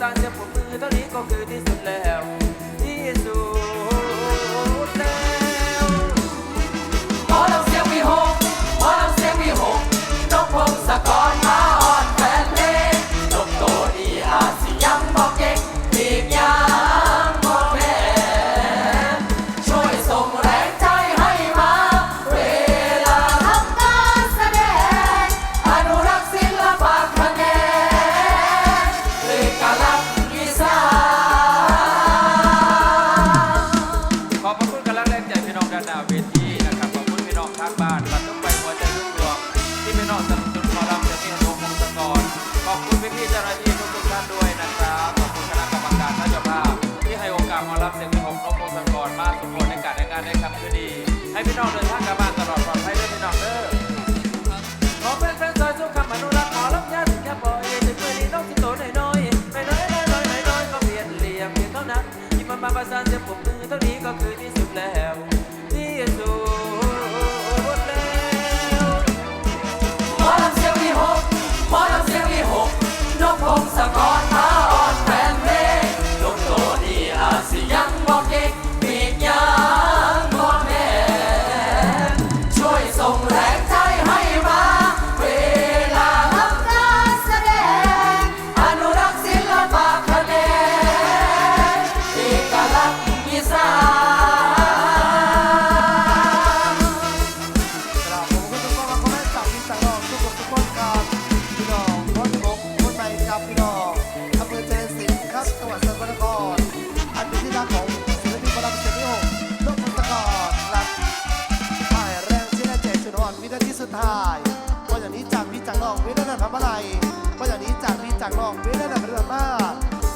สั่นจะปวดมือเท่านี้ก็คือที่สุดแล้วาหน้าที่ทุกๆท่านด้วยนะครับ ขอบคุณคณะกรรมการท่านเจ้าภาพที่ให้โอกาสมารับเสียงของนกพงศกรมาสุดคนในการในการได้คำคือดี ให้พี่น้องเดินทางกลับบ้านตลอดปลอดภัยด้วยพี่น้องเด้อขอเป็นแฟนซอยสุขคำอนุรักขอรับยาถึงยาปล่อยถึงมืนี้กที่โตน้อยน้อยน้อยน้อยน้อยน้อยก็เปลี่ยนเรียมเพียงเท่านั้ที่มาประสานเสียผม องเวทนาทำอะไรก็อย่างนี้จากพี่จากน้องเวทนาเรือมา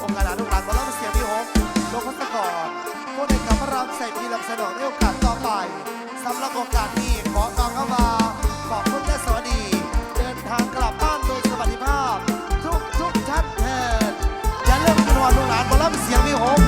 องค์การลูกหลานมาเล่าเสียงพี่ฮกลงพัสกรพวกเด็กกับพระรามใส่พีลำสนองในโอกาสต่อไปสำหรับโอกาสนี้ขอกองเข้ามาขอบคุณและสวัสดี เดินทางกลับบ้านโดยสวัสดิภาพ ทุกทุกท่านเถิดอย่าเลิกกินวันโรงหลานมาเล่าเสียงพี่ฮก